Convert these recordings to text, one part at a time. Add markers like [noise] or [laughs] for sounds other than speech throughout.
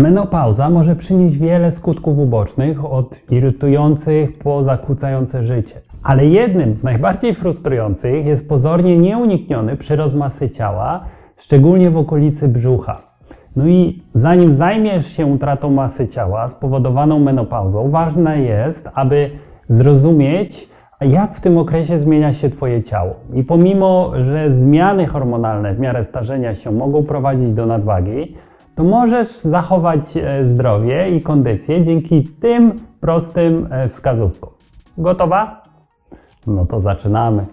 Menopauza może przynieść wiele skutków ubocznych, od irytujących po zakłócające życie. Ale jednym z najbardziej frustrujących jest pozornie nieunikniony przyrost masy ciała, szczególnie w okolicy brzucha. No i zanim zajmiesz się utratą masy ciała spowodowaną menopauzą, ważne jest, aby zrozumieć, jak w tym okresie zmienia się Twoje ciało. I pomimo, że zmiany hormonalne w miarę starzenia się mogą prowadzić do nadwagi, to możesz zachować e, zdrowie i kondycję dzięki tym prostym e, wskazówkom. Gotowa? No to zaczynamy.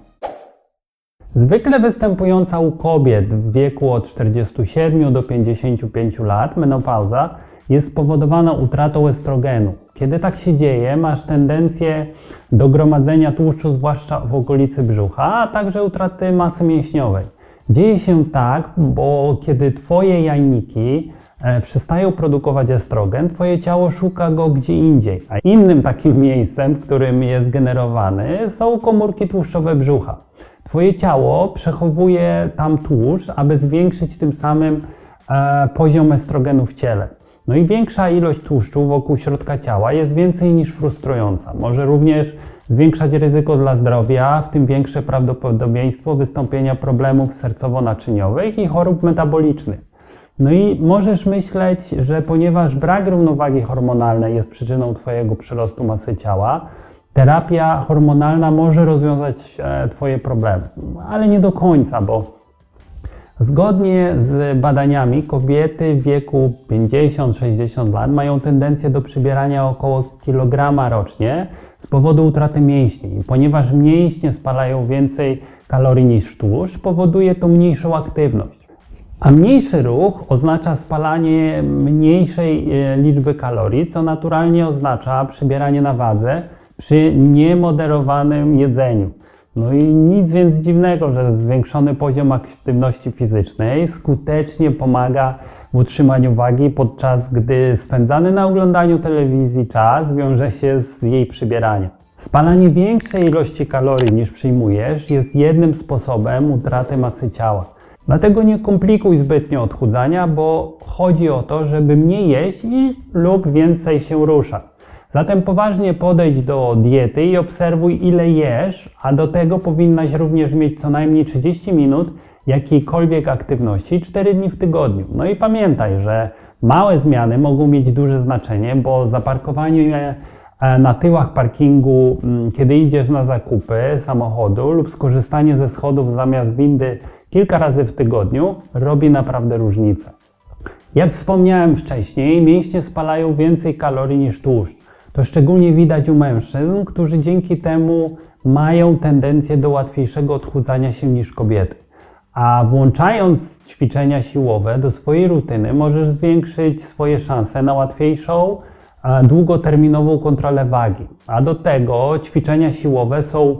Zwykle występująca u kobiet w wieku od 47 do 55 lat menopauza jest spowodowana utratą estrogenu. Kiedy tak się dzieje, masz tendencję do gromadzenia tłuszczu, zwłaszcza w okolicy brzucha, a także utraty masy mięśniowej. Dzieje się tak, bo kiedy Twoje jajniki e, przestają produkować estrogen, Twoje ciało szuka go gdzie indziej. A innym takim [laughs] miejscem, w którym jest generowany, są komórki tłuszczowe brzucha. Twoje ciało przechowuje tam tłuszcz, aby zwiększyć tym samym e, poziom estrogenu w ciele. No i większa ilość tłuszczu wokół środka ciała jest więcej niż frustrująca. Może również zwiększać ryzyko dla zdrowia, w tym większe prawdopodobieństwo wystąpienia problemów sercowo-naczyniowych i chorób metabolicznych. No i możesz myśleć, że ponieważ brak równowagi hormonalnej jest przyczyną Twojego przyrostu masy ciała, terapia hormonalna może rozwiązać e, Twoje problemy. Ale nie do końca, bo Zgodnie z badaniami kobiety w wieku 50-60 lat mają tendencję do przybierania około kilograma rocznie z powodu utraty mięśni. Ponieważ mięśnie spalają więcej kalorii niż tłuszcz, powoduje to mniejszą aktywność. A mniejszy ruch oznacza spalanie mniejszej e, liczby kalorii, co naturalnie oznacza przybieranie na wadze przy niemoderowanym jedzeniu. No i nic więc dziwnego, że zwiększony poziom aktywności fizycznej skutecznie pomaga w utrzymaniu wagi, podczas gdy spędzany na oglądaniu telewizji czas wiąże się z jej przybieraniem. Spalanie większej ilości kalorii niż przyjmujesz jest jednym sposobem utraty masy ciała. Dlatego nie komplikuj zbytnio odchudzania, bo chodzi o to, żeby mniej jeść i lub więcej się ruszać. Zatem poważnie podejdź do diety i obserwuj ile jesz, a do tego powinnaś również mieć co najmniej 30 minut jakiejkolwiek aktywności 4 dni w tygodniu. No i pamiętaj, że małe zmiany mogą mieć duże znaczenie, bo zaparkowanie e, na tyłach parkingu, mm, kiedy idziesz na zakupy samochodu lub skorzystanie ze schodów zamiast windy kilka razy w tygodniu robi naprawdę różnicę. Jak wspomniałem wcześniej, mięśnie spalają więcej kalorii niż tłuszcz. To szczególnie widać u mężczyzn, którzy dzięki temu mają tendencję do łatwiejszego odchudzania się niż kobiety. A włączając ćwiczenia siłowe do swojej rutyny, możesz zwiększyć swoje szanse na łatwiejszą, długoterminową kontrolę wagi. A do tego ćwiczenia siłowe są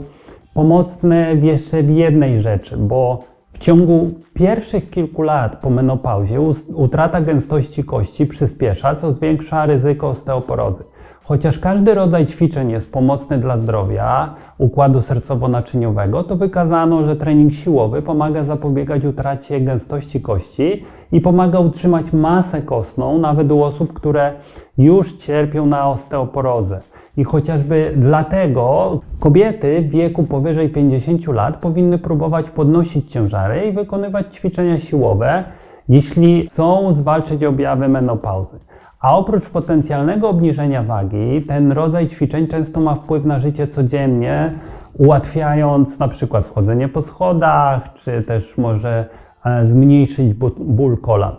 pomocne jeszcze w jednej rzeczy, bo w ciągu pierwszych kilku lat po menopauzie utrata gęstości kości przyspiesza, co zwiększa ryzyko osteoporozy. Chociaż każdy rodzaj ćwiczeń jest pomocny dla zdrowia układu sercowo-naczyniowego, to wykazano, że trening siłowy pomaga zapobiegać utracie gęstości kości i pomaga utrzymać masę kostną nawet u osób, które już cierpią na osteoporozę. I chociażby dlatego kobiety w wieku powyżej 50 lat powinny próbować podnosić ciężary i wykonywać ćwiczenia siłowe, jeśli chcą zwalczyć objawy menopauzy. A oprócz potencjalnego obniżenia wagi, ten rodzaj ćwiczeń często ma wpływ na życie codziennie, ułatwiając na przykład wchodzenie po schodach, czy też może e, zmniejszyć ból kolan.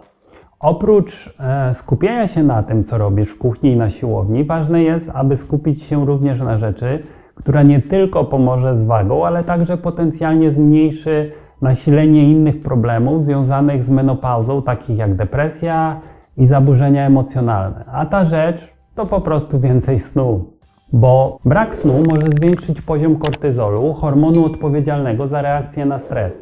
Oprócz e, skupienia się na tym, co robisz w kuchni i na siłowni, ważne jest, aby skupić się również na rzeczy, która nie tylko pomoże z wagą, ale także potencjalnie zmniejszy nasilenie innych problemów związanych z menopauzą, takich jak depresja, i zaburzenia emocjonalne. A ta rzecz to po prostu więcej snu. Bo brak snu może zwiększyć poziom kortyzolu, hormonu odpowiedzialnego za reakcję na stres.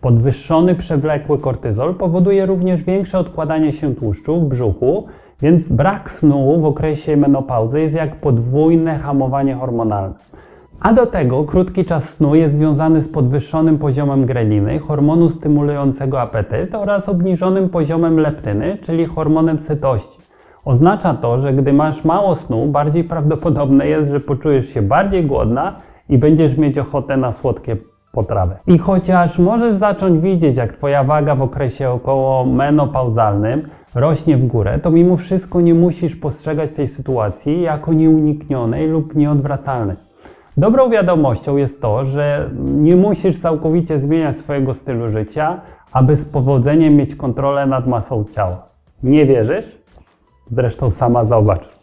Podwyższony przewlekły kortyzol powoduje również większe odkładanie się tłuszczu w brzuchu, więc brak snu w okresie menopauzy jest jak podwójne hamowanie hormonalne. A do tego krótki czas snu jest związany z podwyższonym poziomem greliny, hormonu stymulującego apetyt oraz obniżonym poziomem leptyny, czyli hormonem sytości. Oznacza to, że gdy masz mało snu, bardziej prawdopodobne jest, że poczujesz się bardziej głodna i będziesz mieć ochotę na słodkie potrawy. I chociaż możesz zacząć widzieć, jak Twoja waga w okresie około menopauzalnym rośnie w górę, to mimo wszystko nie musisz postrzegać tej sytuacji jako nieuniknionej lub nieodwracalnej. Dobrą wiadomością jest to, że nie musisz całkowicie zmieniać swojego stylu życia, aby z powodzeniem mieć kontrolę nad masą ciała. Nie wierzysz? Zresztą sama zobacz.